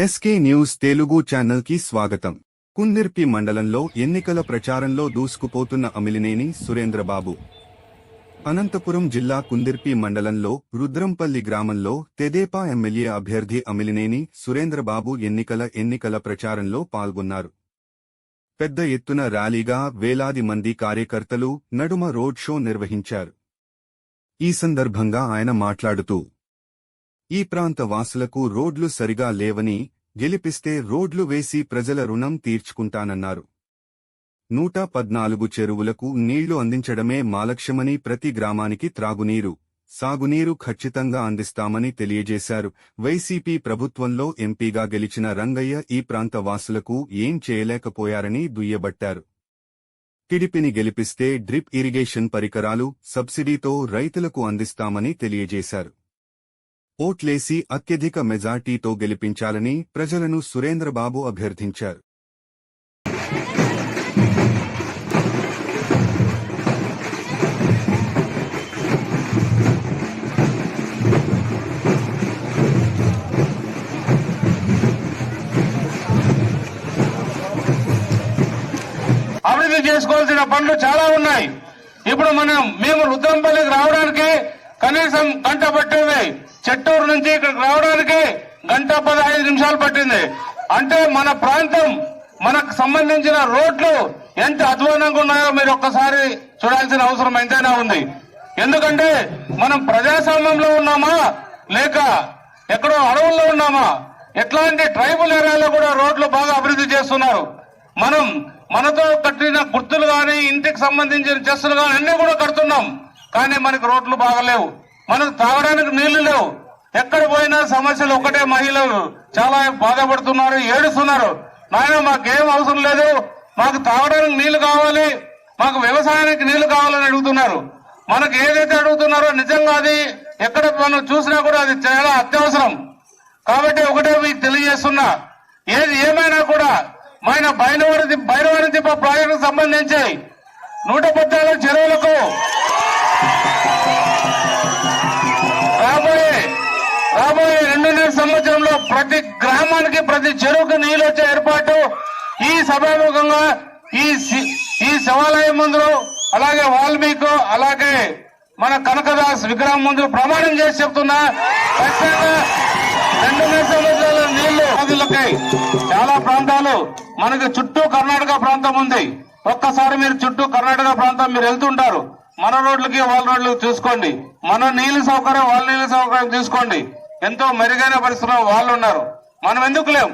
SK news Telugu ఛానల్కి స్వాగతం. కుందిర్పి మండలంలో ఎన్నికల ప్రచారంలో దూసుకుపోతున్న అమిలినేని సురేంద్రబాబు. అనంతపురం జిల్లా కుందిర్పి మండలంలో రుద్రంపల్లి గ్రామంలో తెదేపా ఎమ్మెల్యే అభ్యర్థి అమిలినేని సురేంద్రబాబు ఎన్నికల ఎన్నికల ప్రచారంలో పాల్గొన్నారు. పెద్ద ఎత్తున ర్యాలీగా వేలాది మంది కార్యకర్తలు నడుమ రోడ్ షో నిర్వహించారు. ఈ సందర్భంగా ఆయన మాట్లాడుతూ ఈ ప్రాంత వాసులకు రోడ్లు సరిగా లేవని గెలిపిస్తే రోడ్లు వేసి ప్రజల రుణం తీర్చుకుంటానన్నారు. నూట పద్నాలుగు చెరువులకు నీళ్ళు అందించడమే మాలక్ష్యమని ప్రతి గ్రామానికి త్రాగునీరు సాగునీరు ఖచ్చితంగా అందిస్తామని తెలియజేశారు. వైసీపీ ప్రభుత్వంలో ఎంపీగా గెలిచిన రంగయ్య ఈ ప్రాంత వాసులకు ఏం చేయలేకపోయారని దుయ్యబట్టారు. టిడిపిని గెలిపిస్తే డ్రిప్ ఇరిగేషన్ పరికరాలు సబ్సిడీతో రైతులకు అందిస్తామని తెలియజేశారు. ఓట్లేసి అత్యధిక మెజార్టీతో గెలిపించాలని ప్రజలను సురేంద్రబాబు అభ్యర్థించారు. చేసుకోవాల్సిన పనులు చాలా ఉన్నాయి. ఇప్పుడు మనం మేము రుద్రంపల్లికి రావడానికి కనీసం గంట పట్టింది. చెట్టూరు నుంచి ఇక్కడికి రావడానికి గంట పదహైదు నిమిషాలు పట్టింది. అంటే మన ప్రాంతం మనకు సంబంధించిన రోడ్లు ఎంత అధ్వానంగా ఉన్నాయో మీరు ఒక్కసారి చూడాల్సిన అవసరం ఎంతైనా ఉంది. ఎందుకంటే మనం ప్రజాస్వామ్యంలో ఉన్నామా? లేక ఎక్కడో అడవుల్లో ఉన్నామా? ఎట్లాంటి ట్రైబల్ ఏరియాలో కూడా రోడ్లు బాగా అభివృద్ధి చేస్తున్నారు. మనం మనతో కట్టిన గుర్తులు గాని ఇంటికి సంబంధించిన చెస్సులు గాని అన్ని కూడా కడుతున్నాం. కానీ మనకు రోడ్లు బాగలేవు. మనకు తాగడానికి నీళ్ళు లేవు. ఎక్కడ పోయినా సమస్యలు ఒకటే మహిళలు చాలా బాధపడుతున్నారు ఏడుస్తున్నారు. నాయన మాకేం అవసరం లేదు. మాకు తాగడానికి నీళ్ళు కావాలి. మాకు వ్యవసాయానికి నీళ్ళు కావాలని అడుగుతున్నారు. మనకు ఏదైతే అడుగుతున్నారో నిజంగా అది ఎక్కడ మనం చూసినా కూడా అది చాలా అత్యవసరం. కాబట్టి ఒకటే మీకు తెలియజేస్తున్నా ఏది ఏమైనా కూడా మన బైనవరి బైరవరి దిబ్బ ప్రాజెక్టు సంబంధించి నూట పద్నాలుగు చెరువులకు ప్రతి గ్రామానికి ప్రతి చెరువుకు నీళ్ళు వచ్చే ఏర్పాటు ఈ సభాముఖంగా ఈ ఈ శివాలయం ముందు అలాగే వాల్మీకి అలాగే మన కనకదాస్ విగ్రహం ముందు ప్రమాణం చేసి చెప్తున్నా ఖచ్చితంగా రెండు నిమిషాల నీళ్ళు నదులకి చాలా ప్రాంతాలు మనకి చుట్టూ కర్ణాటక ప్రాంతం ఉంది. ఒక్కసారి మీరు చుట్టూ కర్ణాటక ప్రాంతం మీరు వెళ్తుంటారు. మన రోడ్లకి వాళ్ళ రోడ్లకి చూసుకోండి. మన నీళ్ళ సౌకర్యం వాళ్ళ నీళ్ళ సౌకర్యం చూసుకోండి. ఎంతో మెరుగైన పరిస్థితిలో వాళ్ళు ఉన్నారు. మనం ఎందుకు లేం?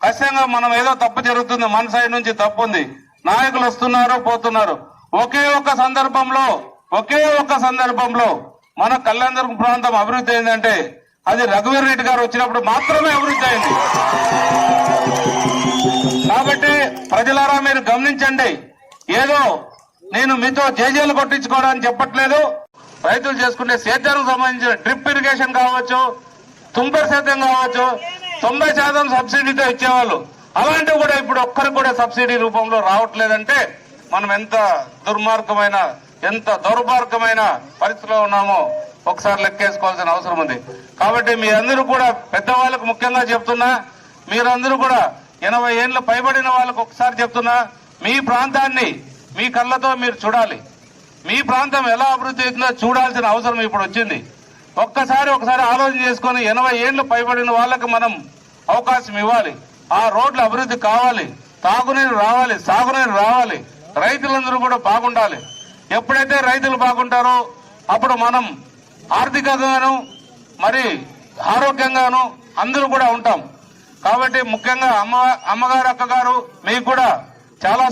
ఖచ్చితంగా మనం ఏదో తప్పు జరుగుతుంది. మన సైడ్ నుంచి తప్పు ఉంది. నాయకులు వస్తున్నారు పోతున్నారు. ఒకే ఒక్క సందర్భంలో ఒకే ఒక్క సందర్భంలో మన కళ్యాణదుర్గం ప్రాంతం అభివృద్ధి అయిందంటే అది రఘువీర్ రెడ్డి గారు వచ్చినప్పుడు మాత్రమే అభివృద్ధి అయింది. కాబట్టి ప్రజలారా మీరు గమనించండి. ఏదో నేను మీతో జేజేలు కొట్టించుకోవడానికి చెప్పట్లేదు. రైతులు చేసుకునే సేద్యానికి సంబంధించిన డ్రిప్ ఇరిగేషన్ కావచ్చు తొంభై శాతం కావచ్చు తొంభై శాతం సబ్సిడీతో ఇచ్చేవాళ్ళు. అలాంటివి కూడా ఇప్పుడు ఒక్కరికి కూడా సబ్సిడీ రూపంలో రావట్లేదంటే మనం ఎంత దుర్మార్గమైన ఎంత దౌర్మార్గమైన పరిస్థితిలో ఉన్నామో ఒకసారి లెక్కేసుకోవాల్సిన అవసరం ఉంది. కాబట్టి మీ అందరూ కూడా పెద్దవాళ్ళకు ముఖ్యంగా చెప్తున్నా మీరందరూ కూడా ఎనభై ఏళ్ళు పైబడిన వాళ్ళకు ఒకసారి చెప్తున్నా మీ ప్రాంతాన్ని మీ కళ్ళతో మీరు చూడాలి. మీ ప్రాంతం ఎలా అభివృద్ధి అవుతుందో చూడాల్సిన అవసరం ఇప్పుడు వచ్చింది. ఒక్కసారి ఒకసారి ఆలోచన చేసుకొని ఎనభై ఏళ్ళు పైబడిన వాళ్ళకి మనం అవకాశం ఇవ్వాలి. ఆ రోడ్ల అభివృద్ధి కావాలి. తాగునీరు రావాలి సాగునీరు రావాలి. రైతులందరూ కూడా బాగుండాలి. ఎప్పుడైతే రైతులు బాగుంటారో అప్పుడు మనం ఆర్థికంగాను మరి ఆరోగ్యంగాను అందరూ కూడా ఉంటాం. కాబట్టి ముఖ్యంగా అమ్మ అమ్మగారు అక్కగారు మీకు కూడా చాలా